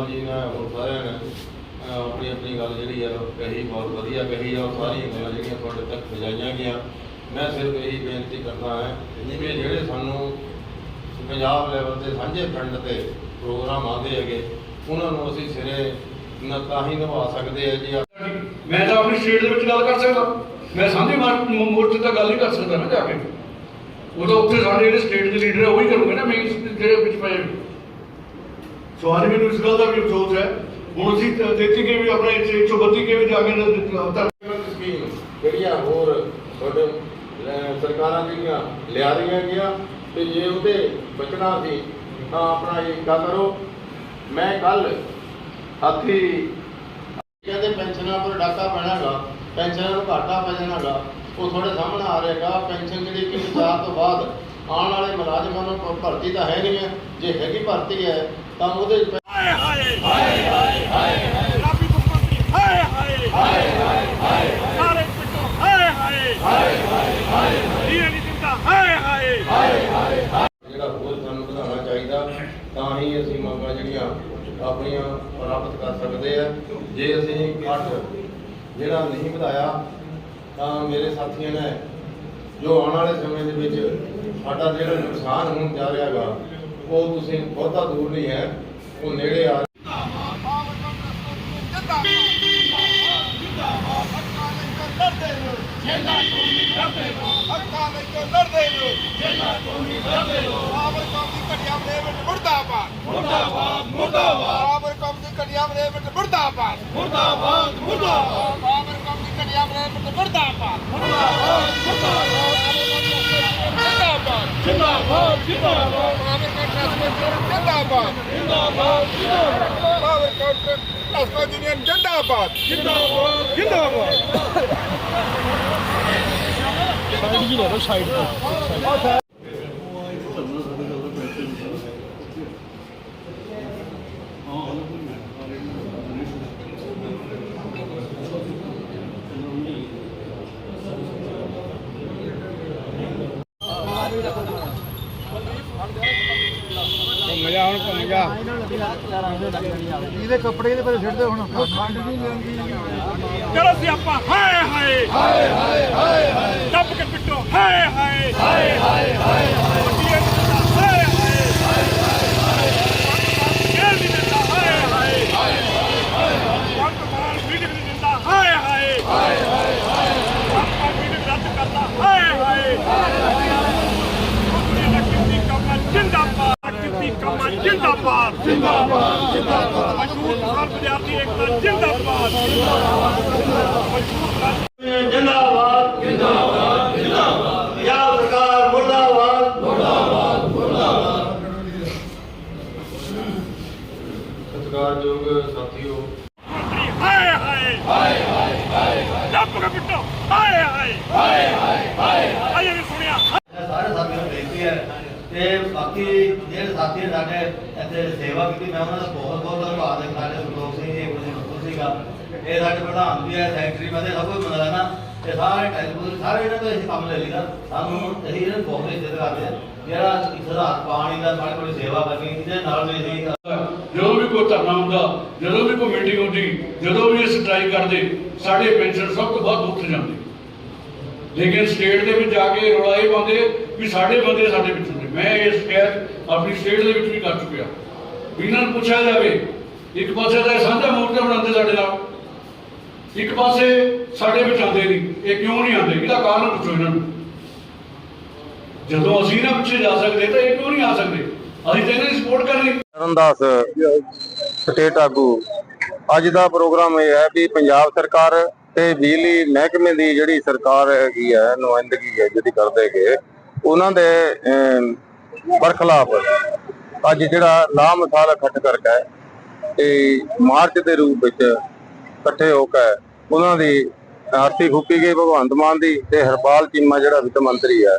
ਰਾਹੁਲ ਜੀ ਨੇ ਹੋਰ ਸਾਰਿਆਂ ਨੇ ਆਪਣੀ ਆਪਣੀ ਗੱਲ ਜਿਹੜੀ ਆ, ਕਹੀ ਬਹੁਤ ਵਧੀਆ ਕਹੀ ਆ, ਉਹ ਸਾਰੀਆਂ ਗੱਲਾਂ ਤੁਹਾਡੇ ਤੱਕ ਪਹੁੰਚਾਈਆਂ ਗਈਆਂ। ਮੈਂ ਸਿਰਫ ਇਹੀ ਬੇਨਤੀ ਕਰਦਾ ਹਾਂ ਕਿ ਜਿਹੜੇ ਸਾਨੂੰ ਪੰਜਾਬ ਲੈਵਲ ਤੇ ਸਾਂਝੇ ਪਿੰਡ ਤੇ ਪ੍ਰੋਗਰਾਮ ਆਉਂਦੇ ਹੈਗੇ, ਉਹਨਾਂ ਨੂੰ ਅਸੀਂ ਸਿਰੇ ਨਾ ਤਾਂ ਹੀ ਨਿਭਾ ਸਕਦੇ ਆ ਜੀ। ਮੈਂ ਤਾਂ ਆਪਣੀ ਸਟੇਟ ਦੇ ਵਿੱਚ ਗੱਲ ਕਰ ਸਕਦਾ। ਮੈਂ ਸਾਂਝੇ ਮਾਰ- ਮੋਰਚੇ ਤੇ ਗੱਲ ਨਹੀਂ ਕਰ ਸਕਦਾ ਨਾ ਜਾ ਕੇ। ਉਹ ਤਾਂ ਉੱਥੇ ਸਾਡੇ ਜਿਹੜੇ ਸਟੇਟ ਦੇ ਲੀਡਰ ਆ, ਉਹ ਹੀ ਕਰੂਗੇ ਨਾ ਮੇਨ ਜਿਹੜੇ ਵਿੱਚ ਪਏ। ਸੋ ਅੱਜ ਮੈਨੂੰ ਇਸ ਗੱਲ ਦਾ ਵੀ ਅਫਸੋਸ ਹੈ। ਹੁਣ ਅਸੀਂ 33 ਕੇ ਵੀ ਆਪਣੇ 132 ਕੇ ਵੀ ਜਾ ਕੇ ਸਕੀਮ ਜਿਹੜੀਆਂ ਹੋਰ ਤੁਹਾਡੇ ਸਰਕਾਰਾਂ ਜਿਹੜੀਆਂ ਲਿਆ ਰਹੀਆਂ ਗਿਆ ਤੇ ਜੇ ਉਹਦੇ ਬਚਣਾ ਸੀ ਤਾਂ ਆਪਣਾ ਇਹ ਕਾ ਕਰੋ। ਮੈਂ ਕੱਲ ਹਾਥੀ ਕਹਿੰਦੇ ਪੈਨਸ਼ਨਾਂ ਪਰ ਡਾਕਾ ਪੈਣਾਗਾ, ਪੈਨਸ਼ਨਾਂ ਨੂੰ ਘਾਟਾ ਪੈ ਜਾਣਾਗਾ। ਉਹ ਤੁਹਾਡੇ ਸਾਹਮਣੇ ਆ ਰਿਹਾਗਾ ਪੈਨਸ਼ਨ ਜਿਹੜੀ ਕਿ ਵਿਚਾਰ ਤੋਂ ਬਾਅਦ ਆਉਣ ਵਾਲੇ ਮੁਲਾਜ਼ਮਾਂ ਨੂੰ ਭਰਤੀ ਤਾਂ ਹੈ ਨਹੀਂ ਹੈ। ਜੇ ਹੈਗੀ ਭਰਤੀ ਹੈ ਤਾਂ ਉਹਦੇ ਹਾਏ ਹਾਏ ਹਾਏ ਹਾਏ ਹਾਏ ਰਾਬੀ ਮੁੱਖ ਮੰਤਰੀ ਹਾਏ ਹਾਏ ਹਾਏ ਹਾਏ ਸਾਰੇ ਪਿੱਟੋ ਹਾਏ ਹਾਏ ਹਾਏ ਹਾਏ ਇਹ ਨਹੀਂ ਦਿੰਦਾ ਹਾਏ ਹਾਏ ਜਿਹੜਾ ਹੋਰ ਸਾਨੂੰ ਵਧਾਉਣਾ ਚਾਹੀਦਾ ਤਾਂ ਹੀ ਅਸੀਂ ਮੰਗਾਂ ਜਿਹੜੀਆਂ ਆਪਣੀਆਂ ਪ੍ਰਾਪਤ ਕਰ ਸਕਦੇ ਆ। ਜੇ ਅਸੀਂ ਘੱਟ ਜਿਹੜਾ ਨਹੀਂ ਵਧਾਇਆ ਤਾਂ ਮੇਰੇ ਸਾਥੀਆਂ ਨੇ ਜੋ ਆਉਣ ਵਾਲੇ ਸਮੇਂ ਦੇ ਵਿੱਚ ਸਾਡਾ ਜਿਹੜਾ ਨੁਕਸਾਨ ਹੋਣ ਜਾ ਰਿਹਾਗਾ ਉਹ ਤੁਸੀਂ ਬਹੁਤਾ ਦੂਰ ਨਹੀਂ ਹੈ ਉਹ ਨੇੜੇ ਆ ਮੁਰਦਾਬਾਦ ਮੁਰਦਾਬਾਦ जिंदाबाद जिंदाबाद जिंदाबाद जिंदाबाद जिंदाबाद जिंदाबाद साइड ਘੁੰਮ ਹੁਣ ਘੁੰਮ ਇਹਦੇ ਕੱਪੜੇ ਦੇ ਪਰ ਛੱਡਦੇ ਹੁਣ। ਠੰਡ ਨਹੀਂ ਲੈਂਦੀ ਚਲੋ ਸਿਆਪਾ ਹਾਏ ਹਾਏ। ਹਾਏ ਹਾਏ ਹਾਏ ਦੱਬ ਕੇ ਪਿੱਟੋ। ਹਾਏ। ਹਾਏ ਹਾਏ ਹਾਏ ਹਾਏ। ਜਿੰਦਾਬਾਦ ਜਿੰਦਾਬਾਦ। ਜਿੰਦਾਬਾਦ ਪੰਜਾਬ ਸਰਕਾਰ ਮੁਰਦਾਬਾਦ ਮੁਰਦਾਬਾਦ ਮੁਰਦਾਬਾਦ ਸਤਿਕਾਰਯੋਗ ਸਾਥੀਓ ਹਾਏ ਹਾਏ ਹਾਏ ਹਾਏ ਹਾਏ ਲੱਭ ਕੇ ਬਿੱਟੋ ਹਾਏ ਹਾਏ ਹਾਏ ਹਾਏ ਹਾਏ ਹਾਏ ਨਹੀਂ ਸੁਣਿਆ ਸਾਰੇ ਸਾਥੀਆਂ ਨੂੰ ਬੇਨਤੀ ਹੈ ਤੇ ਬਾਕੀ ਜਿਹੜੇ ਸਾਥੀ ਨੇ ਸਾਡੇ ਇੱਥੇ ਸੇਵਾ ਕੀਤੀ ਮੈਂ ਉਹਨਾਂ ਦਾ ਬਹੁਤ ਬਹੁਤ ਧੰਨਵਾਦ ਹੈ ਸਾਡੇ ਸੰਤੋਖ ਸਿੰਘ ਜੀ ਆਪਣੇ ਸੰਤੋਖ ਸੀਗਾ ਇਹ ਸਾਡੇ ਪ੍ਰਧਾਨ ਵੀ ਹੈ ਸੈਕਟਰੀ ਬੰਦੇ ਸਭ ਕੁਝ ਮਿਲਦਾ ਨਾ ਤੇ ਸਾਰੇ ਟੈਲੀਫੋਨ ਸਾਰੇ ਇਹਨਾਂ ਤੋਂ ਅਸੀਂ ਕੰਮ ਲੈ ਲਈਦਾ। ਸਾਨੂੰ ਅਸੀਂ ਇਹਨਾਂ ਨੂੰ ਬਹੁਤ ਇੱਜ਼ਤ ਕਰਦੇ ਹਾਂ ਜਿਹੜਾ ਸੁਧਾਰ ਪਾਣੀ ਦਾ ਸਾਡੇ ਕੋਲ ਸੇਵਾ ਕਰਨੀ, ਇਹਦੇ ਨਾਲ ਵੀ ਅਸੀਂ ਜਦੋਂ ਵੀ ਕੋਈ ਧਰਨਾ ਹੁੰਦਾ, ਜਦੋਂ ਵੀ ਕੋਈ ਮੀਟਿੰਗ ਹੁੰਦੀ, ਜਦੋਂ ਵੀ ਇਹ ਸਟ੍ਰਾਈਕ ਕਰਦੇ, ਸਾਡੇ ਪੈਨਸ਼ਨ ਸਭ ਤੋਂ ਵੱਧ ਉੱਠ ਜਾਂਦੇ। ਲੇਕਿਨ ਸਟੇਟ ਦੇ ਵਿੱਚ ਜਾ ਕੇ ਰੌਲਾ ਇਹ ਪਾਉਂਦੇ ਵੀ ਸਾਡੇ ਬੰਦੇ ਸਾਡੇ ਵਿੱਚ ਨੇ ਮੈਂ ਇਹ ਸ਼ਿਕਾਇਤ ਆਪਣੀ ਸਟੇਟ ਦੇ ਵਿੱਚ ਵੀ ਕਰ ਚੁੱਕਿਆ। ਇਹਨਾਂ ਨੂੰ ਪੁੱਛਿਆ ਜਾਵੇ, ਇੱਕ ਪਾਸੇ ਤਾਂ ਇਹ ਸਾਂਝਾ ਮੋਰਚਾ ਬਣਾਉਂਦੇ ਸਾਡੇ ਨਾਲ। ਇੱਕ ਪਾਸੇ ਸਾਡੇ ਵਿੱਚ ਆਉਂਦੇ ਨਹੀਂ ਇਹ ਕਿਉਂ ਨਹੀਂ ਆਉਂਦੇ? ਇਹਦਾ ਕਾਰਨ ਪੁੱਛੋ ਇਹਨਾਂ ਨੂੰ। ਜਦੋਂ ਅਸੀਂ ਨਾ ਪਿੱਛੇ ਜਾ ਸਕਦੇ ਤਾਂ ਇਹ ਕਿਉਂ ਨਹੀਂ ਆ ਸਕਦੇ? ਅਸੀਂ ਤਾਂ ਇਹਨਾਂ ਦੀ ਸਪੋਰਟ ਕਰਨੀ ਤਰਨਦਾਸ ਸਟੇਟ ਆਗੂ ਅੱਜ ਦਾ ਪ੍ਰੋਗਰਾਮ ਇਹ ਹੈ ਵੀ ਪੰਜਾਬ ਸਰਕਾਰ ਤੇ ਬਿਜਲੀ ਮਹਿਕਮੇ ਦੀ ਜਿਹੜੀ ਸਰਕਾਰ ਹੈਗੀ ਹੈ ਨੁਮਾਇੰਦਗੀ ਹੈ ਜਿਹੜੀ ਕਰਦੇ ਹੈਗੇ ਉਹਨਾਂ ਦੇ ਅਮ, ਬਰਖਲਾਫ ਅੱਜ ਜਿਹੜਾ ਲਾ ਮਸਾਲਾ ਕਰਕੇ ਤੇ ਮਾਰਚ ਦੇ ਰੂਪ ਵਿੱਚ ਇਕੱਠੇ ਹੋ ਕੇ ਉਹਨਾਂ ਦੀ ਆਰਤੀ ਫੂਕੀ ਗਈ, ਭਗਵੰਤ ਮਾਨ ਦੀ ਤੇ ਹਰਪਾਲ ਚੀਮਾ ਜਿਹੜਾ ਵਿੱਤ ਮੰਤਰੀ ਹੈ,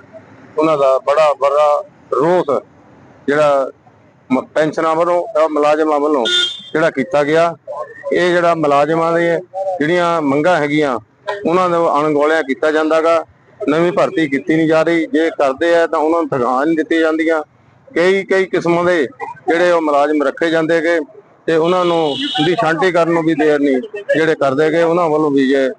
ਉਹਨਾਂ ਦਾ ਬੜਾ ਬੜਾ ਰੋਸ ਜਿਹੜਾ ਪੈਨਸ਼ਨਾਂ ਵੱਲੋਂ ਮੁਲਾਜ਼ਮਾਂ ਵੱਲੋਂ ਜਿਹੜਾ ਕੀਤਾ ਗਿਆ। ਇਹ ਜਿਹੜਾ ਮੁਲਾਜ਼ਮਾਂ ਦੇ ਜਿਹੜੀਆਂ ਮੰਗਾਂ ਹੈਗੀਆਂ, ਉਹਨਾਂ ਨੂੰ ਅਣਗੋਲਿਆ ਕੀਤਾ ਜਾਂਦਾਗਾ। ਨਵੀਂ ਭਰਤੀ ਕੀਤੀ ਨਹੀਂ ਜਾ ਰਹੀ। ਜੇ ਕਰਦੇ ਆ ਤਾਂ ਉਹਨਾਂ ਨੂੰ ਤਨਖਾਹਾਂ ਨਹੀਂ ਦਿੱਤੀਆਂ ਜਾਂਦੀਆਂ। ਕਈ ਕਈ ਕਿਸਮਾਂ ਦੇ ਜਿਹੜੇ ਉਹ ਮੁਲਾਜ਼ਮ ਰੱਖੇ ਜਾਂਦੇਗੇ ਤੇ ਉਹਨਾਂ ਨੂੰ ਦੀ ਛਾਂਟੀ ਕਰਨ ਨੂੰ ਵੀ ਦੇਰ ਨਹੀਂ ਜਿਹੜੇ ਕਰਦੇ ਗਏ, ਉਹਨਾਂ ਵੱਲੋਂ ਵੀ ਜੇ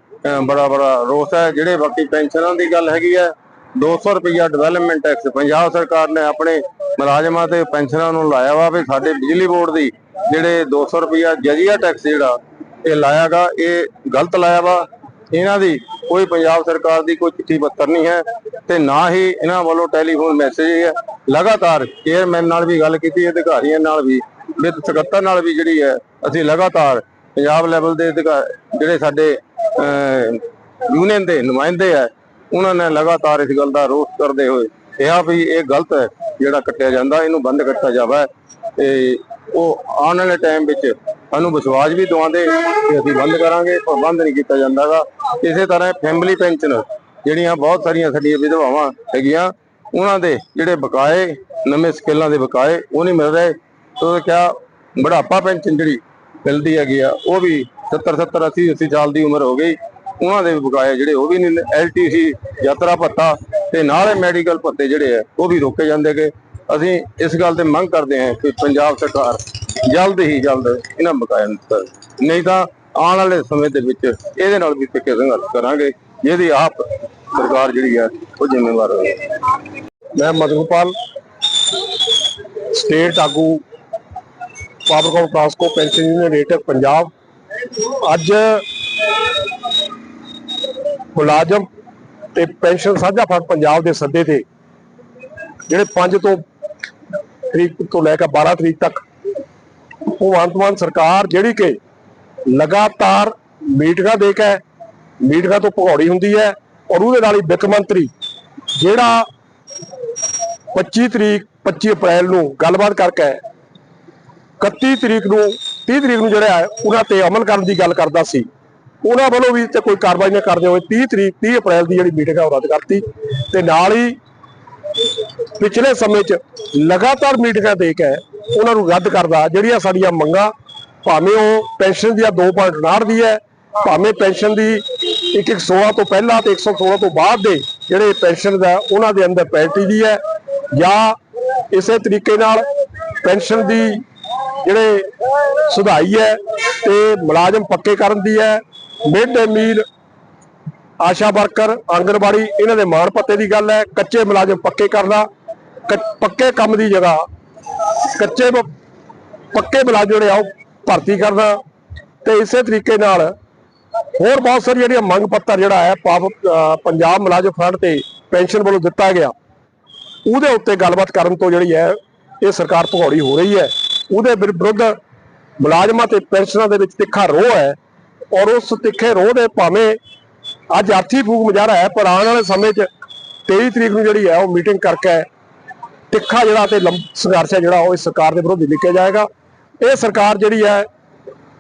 ਬੜਾ ਬੜਾ ਰੋਸ ਹੈ। ਜਿਹੜੇ ਬਾਕੀ ਪੈਨਸ਼ਨਾਂ ਦੀ ਗੱਲ ਹੈਗੀ ਹੈ 200 ਰੁਪਇਆ ਡਿਵੈਲਪਮੈਂਟ ਟੈਕਸ ਪੰਜਾਬ ਸਰਕਾਰ ਨੇ ਆਪਣੇ ਮੁਲਾਜ਼ਮਾਂ ਤੇ ਪੈਨਸ਼ਨਾਂ ਨੂੰ ਲਾਇਆ ਵਾ ਵੀ ਸਾਡੇ ਬਿਜਲੀ ਬੋਰਡ ਦੀ ਜਿਹੜੇ 200 ਰੁਪਇਆ ਜਜ਼ੀਆ ਟੈਕਸ ਜਿਹੜਾ ਇਹ ਲਾਇਆਗਾ ਇਹ ਗਲਤ ਲਾਇਆ ਵਾ। ਇਹਨਾਂ ਦੀ ਕੋਈ ਪੰਜਾਬ ਸਰਕਾਰ ਦੀ ਕੋਈ ਚਿੱਠੀ ਪੱਤਰ ਨਹੀਂ ਹੈ ਤੇ ਨਾ ਹੀ ਇਹਨਾਂ ਵੱਲੋਂ ਟੈਲੀਫੋਨ ਮੈਸੇਜ ਹੈ ਲਗਾਤਾਰ ਚੇਅਰਮੈਨ ਨਾਲ ਵੀ ਗੱਲ ਕੀਤੀ, ਅਧਿਕਾਰੀਆਂ ਨਾਲ ਵੀ ਵਿੱਤ ਸਕੱਤਰ ਨਾਲ ਵੀ ਜਿਹੜੀ ਹੈ, ਅਸੀਂ ਲਗਾਤਾਰ ਪੰਜਾਬ ਲੈਵਲ ਦੇ ਅਧਿਕਾ- ਜਿਹੜੇ ਸਾਡੇ ਯੂਨੀਅਨ ਦੇ ਨੁਮਾਇੰਦੇ ਆ ਉਹਨਾਂ ਨੇ ਲਗਾਤਾਰ ਇਸ ਗੱਲ ਦਾ ਰੋਸ ਕਰਦੇ ਹੋਏ ਕਿਹਾ ਵੀ ਇਹ ਗਲਤ ਹੈ, ਜਿਹੜਾ ਕੱਟਿਆ ਜਾਂਦਾ, ਇਹਨੂੰ ਬੰਦ ਕੀਤਾ ਜਾਵੇ। ਤੇ ਉਹ ਆਉਣ ਵਾਲੇ ਟਾਈਮ ਵਿੱਚ ਸਾਨੂੰ ਵਿਸ਼ਵਾਸ ਵੀ ਦਵਾਉਂਦੇ ਕਿ ਅਸੀਂ ਬੰਦ ਕਰਾਂਗੇ, ਪਰ ਬੰਦ ਨਹੀਂ ਕੀਤਾ ਜਾਂਦਾਗਾ। ਇਸੇ ਤਰ੍ਹਾਂ ਫੈਮਿਲੀ ਪੈਨਸ਼ਨ ਜਿਹੜੀਆਂ ਬਹੁਤ ਸਾਰੀਆਂ ਸਾਡੀਆਂ ਵਿਧਵਾਵਾਂ ਹੈਗੀਆਂ, ਉਹਨਾਂ ਦੇ ਜਿਹੜੇ ਬਕਾਏ, ਨਵੇਂ ਸਕੇਲਾਂ ਦੇ ਬਕਾਏ, ਉਹ ਨਹੀਂ ਮਿਲ ਰਹੇ। ਤੋਂ ਕਿਆ ਬੁਢਾਪਾ ਪੈਨਸ਼ਨ ਜਿਹੜੀ ਮਿਲਦੀ ਹੈਗੀ ਆ, ਉਹ ਵੀ 70 70 80 80 ਸਾਲ ਦੀ ਉਮਰ ਹੋ ਗਈ। ਉਹਨਾਂ ਦੇ ਬਕਾਏ ਜਿਹੜੇ, ਉਹ ਵੀ ਨਹੀਂ ਐਲਟੀਸੀ ਯਾਤਰਾ ਭੱਤਾ ਤੇ ਨਾਲੇ ਮੈਡੀਕਲ ਭੱਤੇ ਜਿਹੜੇ ਆ, ਉਹ ਵੀ ਰੋਕੇ ਜਾਂਦੇ ਕਿ ਅਸੀਂ ਇਸ ਗੱਲ ਤੇ ਮੰਗ ਕਰਦੇ ਹਾਂ ਕਿ ਪੰਜਾਬ ਸਰਕਾਰ ਜਲਦ ਹੀ ਜਲਦ ਇਹਨਾਂ ਬਕਾਇਆਂ ਨੂੰ ਦਿੱਤਾ ਨਹੀਂ ਤਾਂ ਆਉਣ ਵਾਲੇ ਸਮੇਂ ਦੇ ਵਿੱਚ ਇਹਦੇ ਨਾਲ ਵੀ ਤਿੱਖੇ ਸੰਘਰਸ਼ ਕਰਾਂਗੇ, ਜਿਹਦੀ ਆਪ ਸਰਕਾਰ ਜਿਹੜੀ ਹੈ ਉਹ ਜ਼ਿੰਮੇਵਾਰ ਹੋਵੇ ਮੈਂ ਮਧੂਪਾਲ, ਸਟੇਟ ਆਗੂ Powercom Transco pension union Punjab ਅੱਜ ਮੁਲਾਜ਼ਮ ਤੇ ਪੈਨਸ਼ਨ ਸਾਂਝਾ ਫੰਡ ਪੰਜਾਬ ਦੇ ਸੱਦੇ ਤੇ, ਜਿਹੜੇ 5 ਤੋਂ ਤਰੀਕ ਤੋਂ ਲੈ ਕੇ 12 ਤਰੀਕ ਤੱਕ ਭਗਵੰਤ ਮਾਨ ਸਰਕਾਰ ਜਿਹੜੀ ਕਿ ਲਗਾਤਾਰ ਮੀਟਿੰਗਾਂ ਦੇ ਕੇ, ਮੀਟਿੰਗਾਂ ਤੋਂ ਭਗੌੜੀ ਹੁੰਦੀ ਹੈ ਔਰ ਉਹਦੇ ਨਾਲ ਹੀ ਵਿੱਤ ਮੰਤਰੀ ਜਿਹੜਾ 25 ਤਰੀਕ 25 ਅਪ੍ਰੈਲ ਨੂੰ ਗੱਲਬਾਤ ਕਰਕੇ 31 ਤਰੀਕ ਨੂੰ 30 ਤਰੀਕ ਨੂੰ ਜਿਹੜਾ ਹੈ, ਉਹਨਾਂ ਤੇ ਅਮਲ ਕਰਨ ਦੀ ਗੱਲ ਕਰਦਾ ਸੀ। ਉਹਨਾਂ ਵੱਲੋਂ ਵੀ ਤੇ ਕੋਈ ਕਾਰਵਾਈ ਨਾ ਕਰਦੇ ਹੋਏ 30 ਤਰੀਕ 30 ਅਪ੍ਰੈਲ ਦੀ ਜਿਹੜੀ ਮੀਟਿੰਗ ਹੈ, ਉਹ ਰੱਦ ਕਰਤੀ। ਤੇ ਨਾਲ ਹੀ ਪਿਛਲੇ ਸਮੇਂ 'ਚ ਲਗਾਤਾਰ ਮੀਟਿੰਗਾਂ ਦੇ ਕੇ ਉਹਨਾਂ ਨੂੰ ਰੱਦ ਕਰਦਾ, ਜਿਹੜੀਆਂ ਸਾਡੀਆਂ ਮੰਗਾਂ, ਭਾਵੇਂ ਉਹ ਪੈਨਸ਼ਨ ਦੀਆਂ 2.59 ਦੀ ਹੈ, ਭਾਵੇਂ ਪੈਨਸ਼ਨ ਦੀ ਇੱਕ ਇੱਕ 16 ਤੋਂ ਪਹਿਲਾਂ ਤੇ 116 ਤੋਂ ਬਾਅਦ ਦੇ ਜਿਹੜੇ ਪੈਨਸ਼ਨ ਦਾ ਉਹਨਾਂ ਦੇ ਅੰਦਰ ਪੈਨਲਟੀ ਦੀ ਹੈ, ਜਾਂ ਇਸੇ ਤਰੀਕੇ ਨਾਲ ਪੈਨਸ਼ਨ ਦੀ ਜਿਹੜੇ ਸੁਧਾਈ ਹੈ ਤੇ ਮੁਲਾਜ਼ਮ ਪੱਕੇ ਕਰਨ ਦੀ ਹੈ। Mid day meal, ASHA worker, anganwadi, ਇਹਨਾਂ ਦੇ ਮਾਣ ਪੱਤੇ ਦੀ ਗੱਲ ਹੈ। ਕੱਚੇ ਮੁਲਾਜ਼ਮ ਪੱਕੇ ਕਰਨਾ, ਕ- ਪੱਕੇ ਕੰਮ ਦੀ ਜਗ੍ਹਾ, ਕੱਚੇ ਪੱਕੇ ਮੁਲਾਜ਼ਮ ਜਿਹੜੇ ਆ ਉਹ ਭਰਤੀ ਕਰਨਾ ਤੇ ਇਸੇ ਤਰੀਕੇ ਨਾਲ ਹੋਰ ਬਹੁਤ ਸਾਰੀਆਂ ਜਿਹੜੀਆਂ ਮੰਗ ਪੱਤਰ ਜਿਹੜਾ ਹੈ ਪੰਜਾਬ ਮੁਲਾਜ਼ਮ ਫਰੰਟ ਤੇ ਪੈਨਸ਼ਨ ਵੱਲੋਂ ਦਿੱਤਾ ਗਿਆ। ਉਹਦੇ ਉੱਤੇ ਗੱਲਬਾਤ ਕਰਨ ਤੋਂ ਜਿਹੜੀ ਹੈ, ਇਹ ਸਰਕਾਰ ਭਗੌੜੀ ਹੋ ਰਹੀ ਹੈ। ਉਹਦੇ ਵਿਰੁੱਧ ਮੁਲਾਜ਼ਮਾਂ ਤੇ ਪੈਨਸ਼ਨਾਂ ਦੇ ਵਿੱਚ ਤਿੱਖਾ ਰੋਹ ਹੈ ਔਰ ਉਸ ਤਿੱਖੇ ਰੋਹ ਦੇ ਭਾਵੇਂ ਅੱਜ ਆਰਥੀ ਫੂਕ ਮੁਜ਼ਾਹਰਾ ਹੈ, ਪਰ ਆਉਣ ਵਾਲੇ ਸਮੇਂ 'ਚ 23 ਤਰੀਕ ਨੂੰ ਜਿਹੜੀ ਹੈ ਉਹ ਮੀਟਿੰਗ ਕਰਕੇ ਤਿੱਖਾ ਜਿਹੜਾ ਤੇ ਸੰਘਰਸ਼ ਹੈ ਜਿਹੜਾ ਉਹ ਇਸ ਸਰਕਾਰ ਦੇ ਵਿਰੁੱਧ ਲਿਖਿਆ ਜਾਏਗਾ। ਇਹ ਸਰਕਾਰ ਜਿਹੜੀ ਹੈ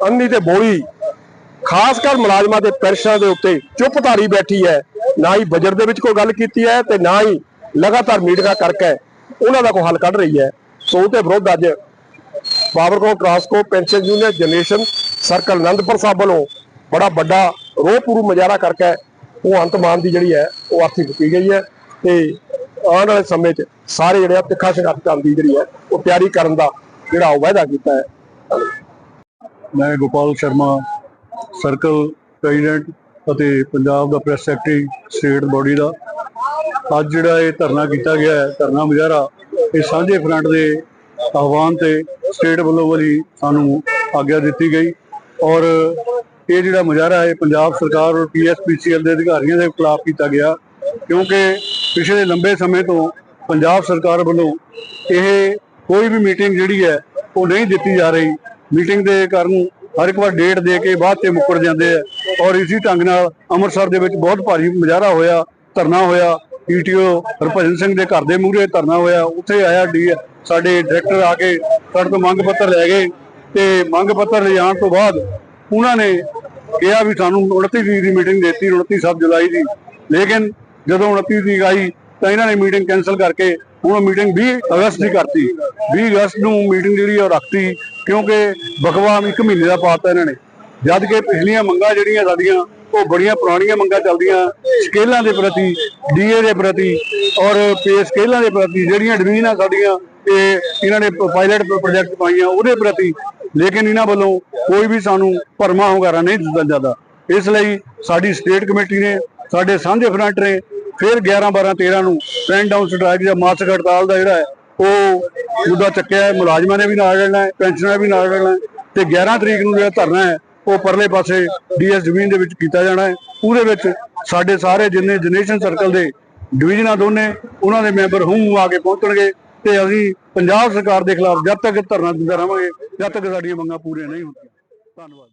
ਅੰਨੀ ਤੇ ਬੋਲੀ, ਖਾਸ ਕਰ ਮੁਲਾਜ਼ਮਾਂ ਦੇ ਪੈਨਸ਼ਨਾਂ ਦੇ ਉੱਤੇ ਚੁੱਪ ਧਾਰੀ ਬੈਠੀ ਹੈ, ਨਾ ਹੀ ਬਜਟ ਦੇ ਵਿੱਚ ਕੋਈ ਗੱਲ ਕੀਤੀ ਹੈ ਤੇ ਨਾ ਹੀ ਲਗਾਤਾਰ ਮੀਟਿੰਗਾਂ ਕਰਕੇ ਉਹਨਾਂ ਦਾ ਕੋਈ ਹੱਲ ਕੱਢ ਰਹੀ ਹੈ। ਸੋ ਉਹਦੇ ਵਿਰੁੱਧ ਅੱਜ Powerco Transco pension union generation circle Anandpur Sahib ਵੱਲੋਂ ਬੜਾ ਵੱਡਾ ਰੋਹ ਪੂਰੂ ਮੁਜ਼ਾਹਰਾ ਕਰਕੇ ਉਹ ਅੰਤ ਮਾਨ ਦੀ ਜਿਹੜੀ ਹੈ, ਉਹ ਆਰਥਿਕ ਕੀਤੀ ਗਈ ਹੈ ਤੇ ਆਉਣ ਵਾਲੇ ਸਮੇਂ 'ਚ ਸਾਰੇ ਜਿਹੜੇ ਆ ਤਿੱਖਾ ਸੰਘਰਸ਼ ਕਰਨ ਦੀ ਜਿਹੜੀ ਹੈ, ਉਹ ਤਿਆਰੀ ਕਰਨ ਦਾ ਜਿਹੜਾ ਉਹ ਵਾਅਦਾ ਕੀਤਾ ਹੈ। ਮੈਂ ਗੋਪਾਲ ਸ਼ਰਮਾ, ਸਰਕਲ ਪ੍ਰੈਜ਼ੀਡੈਂਟ ਅਤੇ ਪੰਜਾਬ ਦਾ ਪ੍ਰੈਸ ਸੈਕਟਰੀ, ਸਟੇਟ ਬੋਡੀ ਦਾ। ਅੱਜ ਜਿਹੜਾ ਇਹ ਧਰਨਾ ਕੀਤਾ ਗਿਆ ਹੈ, ਧਰਨਾ ਮੁਜ਼ਾਹਰਾ, ਇਹ ਸਾਂਝੇ ਫਰੰਟ ਦੇ ਆਹਵਾਨ ਤੇ ਸਟੇਟ ਵੱਲੋਂ ਵੀ ਸਾਨੂੰ ਆਗਿਆ ਦਿੱਤੀ ਗਈ। ਔਰ ਇਹ ਜਿਹੜਾ ਮੁਜ਼ਾਹਰਾ ਹੈ ਪੰਜਾਬ ਸਰਕਾਰ ਔਰ ਪੀਐਸਪੀਸੀਐਲ ਦੇ ਅਧਿਕਾਰੀਆਂ ਦੇ ਖਿਲਾਫ ਕੀਤਾ ਗਿਆ। ਕਿਉਂਕਿ ਪਿਛਲੇ ਲੰਬੇ ਸਮੇਂ ਤੋਂ ਪੰਜਾਬ ਸਰਕਾਰ ਵੱਲੋਂ ਇਹ ਕੋਈ ਵੀ ਮੀਟਿੰਗ ਜਿਹੜੀ ਹੈ, ਉਹ ਨਹੀਂ ਦਿੱਤੀ ਜਾ ਰਹੀ। ਮੀਟਿੰਗ ਦੇ ਕਾਰਨ ਹਰ ਇੱਕ ਵਾਰ ਡੇਟ ਦੇ ਕੇ ਬਾਅਦ ਤੇ ਮੁੱਕਰ ਜਾਂਦੇ ਆ। ਔਰ ਇਸੇ ਢੰਗ ਨਾਲ ਅੰਮ੍ਰਿਤਸਰ ਦੇ ਵਿੱਚ ਬਹੁਤ ਭਾਰੀ ਮੁਜ਼ਾਹਰਾ ਹੋਇਆ, ਧਰਨਾ ਹੋਇਆ। ਈਟੀਓ ਹਰਭਜਨ ਸਿੰਘ ਦੇ ਘਰ ਦੇ ਮੂਹਰੇ ਧਰਨਾ ਹੋਇਆ। ਉੱਥੇ ਆਇਆ ਡੀ ਸਾਡੇ ਡਾਇਰੈਕਟਰ ਆ ਕੇ ਸਾਡੇ ਤੋਂ ਮੰਗ ਪੱਤਰ ਲੈ ਗਏ ਤੇ ਮੰਗ ਪੱਤਰ ਲਿਜਾਣ ਤੋਂ ਬਾਅਦ ਉਹਨਾਂ ਨੇ ਕਿਹਾ ਵੀ ਸਾਨੂੰ 29 ਤਰੀਕ ਦੀ ਮੀਟਿੰਗ ਦਿੱਤੀ 29 ਸੱਤ ਜੁਲਾਈ ਦੀ। ਲੇਕਿਨ ਜਦੋਂ 29 ਤਰੀਕ ਆਈ ਤਾਂ ਇਹਨਾਂ ਨੇ ਮੀਟਿੰਗ ਕੈਨਸਲ ਕਰਕੇ ਹੁਣ ਮੀਟਿੰਗ 20 ਅਗਸਤ ਦੀ ਕਰਤੀ। 20 ਅਗਸਤ ਨੂੰ ਮੀਟਿੰਗ ਜਿਹੜੀ ਆ ਉਹ ਰੱਖਤੀ ਕਿਉਂਕਿ ਬਕਵਾ ਇੱਕ ਮਹੀਨੇ ਦਾ ਪਾਤਾ ਇਹਨਾਂ ਨੇ। ਜਦ ਕਿ ਪਿਛਲੀਆਂ ਮੰਗਾਂ ਜਿਹੜੀਆਂ ਸਾਡੀਆਂ, ਉਹ ਬੜੀਆਂ ਪੁਰਾਣੀਆਂ ਮੰਗਾਂ ਚੱਲਦੀਆਂ, ਸਕੇਲਾਂ ਦੇ ਪ੍ਰਤੀ ਡੀਏ ਦੇ ਪ੍ਰਤੀ ਔਰ ਪੇ ਸਕੇਲਾਂ ਦੇ ਪ੍ਰਤੀ ਜਿਹੜੀਆਂ ਡਿਵੀਜ਼ਨਾਂ ਸਾਡੀਆਂ ਇਹ ਇਹਨਾਂ ਨੇ ਪਾਇਲਟ ਪ੍ਰੋਜੈਕਟ ਪਾਈਆਂ ਉਹਦੇ ਪ੍ਰਤੀ, ਲੇਕਿਨ ਇਹਨਾਂ ਵੱਲੋਂ ਕੋਈ ਵੀ ਸਾਨੂੰ ਭਰਮਾ ਹੁੰਗਾਰਾ ਨਹੀਂ ਦਿੱਤਾ ਜਾਂਦਾ। ਇਸ ਲਈ ਸਾਡੀ ਸਟੇਟ ਕਮੇਟੀ ਨੇ, ਸਾਡੇ ਸਾਂਝੇ ਫਰੰਟ ਨੇ, ਫਿਰ 11 12 13 ਨੂੰ ਪੈਨ ਡਾਊਨ ਸਟ੍ਰਾਈਕ ਜਾਂ ਮਾਸਕ ਹੜਤਾਲ ਦਾ ਜਿਹੜਾ ਹੈ, ਉਹ ਮੁੱਦਾ ਚੱਕਿਆ ਹੈ। ਮੁਲਾਜ਼ਮਾਂ ਨੇ ਵੀ ਨਾਲ ਲੜਨਾ ਹੈ, ਪੈਨਸ਼ਨਰਾਂ ਵੀ ਨਾਲ ਲੜਨਾ ਹੈ ਤੇ 11 ਤਰੀਕ ਨੂੰ ਜਿਹੜਾ ਧਰਨਾ ਹੈ, ਉਹ ਪਰਲੇ ਪਾਸੇ ਡੀਐਸ ਜ਼ਮੀਨ ਦੇ ਵਿੱਚ ਕੀਤਾ ਜਾਣਾ ਹੈ। ਉਹਦੇ ਵਿੱਚ ਸਾਡੇ ਸਾਰੇ ਜਿੰਨੇ ਜਨਰੇਸ਼ਨ ਸਰਕਲ ਦੇ ਡਿਵੀਜ਼ਨਾਂ ਦੋਨੇ, ਉਹਨਾਂ ਦੇ ਮੈਂਬਰ ਹੂੰ ਆ ਕੇ ਪਹੁੰਚਣਗੇ। ਤੇ ਅਸੀਂ ਪੰਜਾਬ ਸਰਕਾਰ ਦੇ ਖਿਲਾਫ ਜਦ ਤੱਕ ਧਰਨਾ ਦਿੰਦੇ ਰਹਾਂਗੇ, ਜਦ ਤੱਕ ਸਾਡੀਆਂ ਮੰਗਾਂ ਪੂਰੀਆਂ ਨਹੀਂ ਹੁੰਦੀਆਂ। ਧੰਨਵਾਦ।